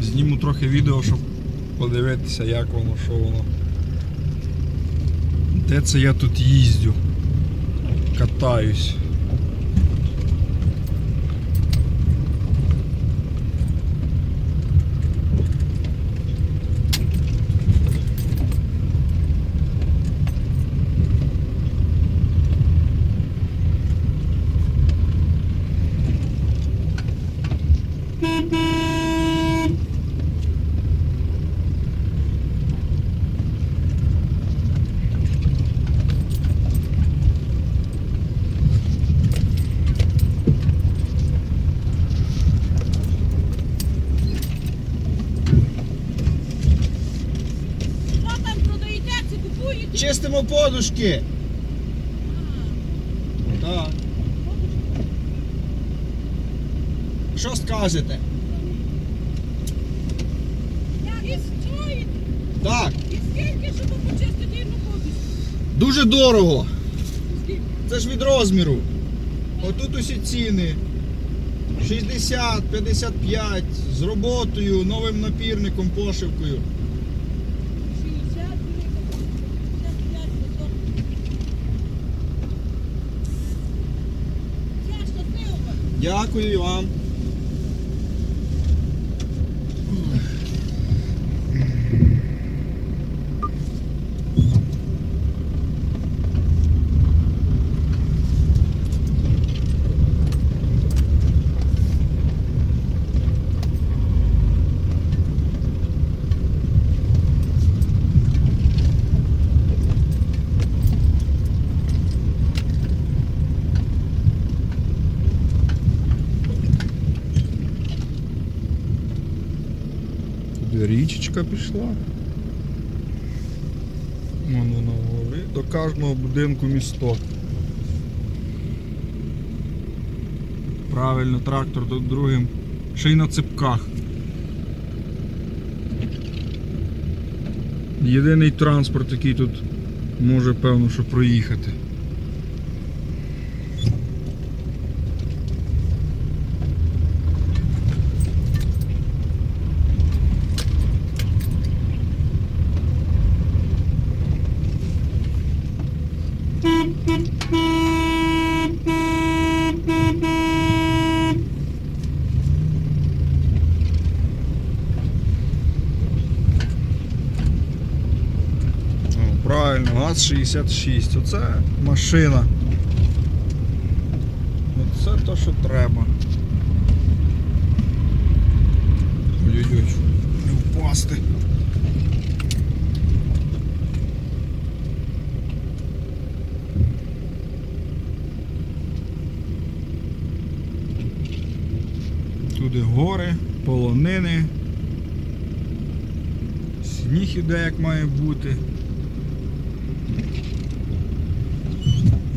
Зніму трохи відео, щоб подивитися, як воно, що воно. Де це я тут їздю? Катаюсь. Що там продаєте? Це купуєте? Чистимо подушки. Так. Що скажете? Так, І скільки, щоб почистити одну подушку? дуже дорого. Це ж від розміру. Отут усі ціни. 60, 55, з роботою, новим напірником, пошивкою. 60 гривень. 55 потім. Це щасливо. Дякую вам. Річечка пішла. Вон вона вгорі. До кожного будинку місток. Правильно, трактор до другим. Ще й на цепках. Єдиний транспорт, який тут може, певно, що проїхати. Правильно, ГАЗ-66. Оце машина. Оце то, що треба. Не впасти. Туди гори, полонини. Сніг іде як має бути.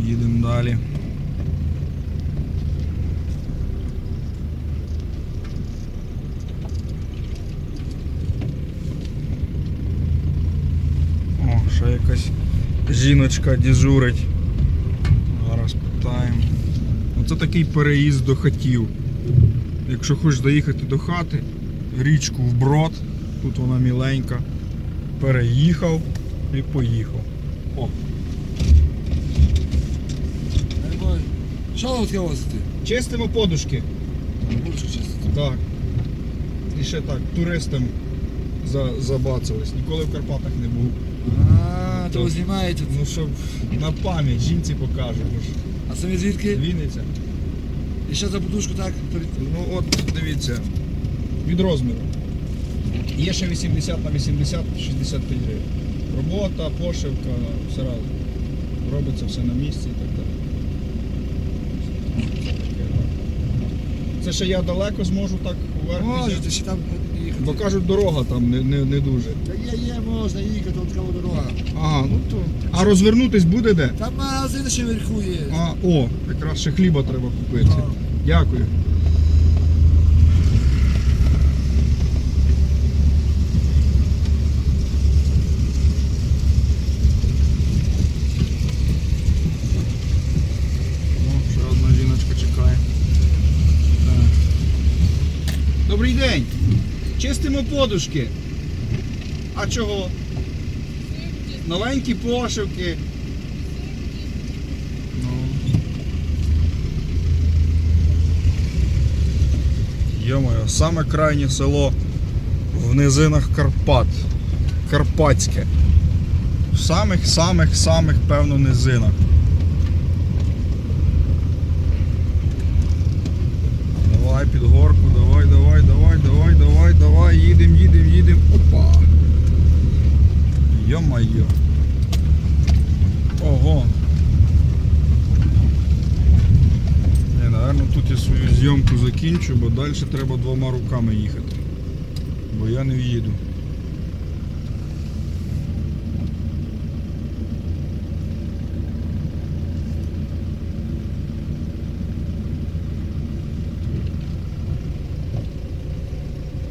Їдемо далі. О, ще якась жіночка дежурить. Зараз питаємо. Оце такий переїзд до хатів. Якщо хочеш доїхати до хати, річку вброд, тут вона міленька. Переїхав і поїхав. О, Що ви таке? Чистимо подушки. Лучше чистити. Так. І ще так, туристам за, забацались. Ніколи в Карпатах не був. А, то ви знімаєте. Ну щоб на пам'ять жінці покажемо. А самі звідки? Вінниця. І ще за подушку так? Ну от дивіться, від розміру. Є ще 80 на 80, 65 гривень. Робота, пошивка, все разом. Робиться все на місці і так далі. Це ще я далеко зможу так вверх. Можете ще там їхати. Бо кажуть, дорога там не, не, не дуже. Та є, є, можна їхати, от така дорога. Ага, ну то. А розвернутись буде де? Там магазин ще вверху є. А, о, якраз ще хліба треба купити. А. Дякую. Ну, ще одна жіночка чекає. Добрий день. Чистимо подушки. А чого? Новенькі пошивки. Ну. Йо-моє, саме крайнє село в низинах Карпат. Карпатське. В самих-самих-самих, певно, низинах. Давай під горку, давай, давай, давай, давай, давай, давай, їдем, їдем, їдем. Опа. Йо-моє. Ого. Не, напевно, тут я свою зйомку закінчу, бо далі треба двома руками їхати. Бо я не в'їду.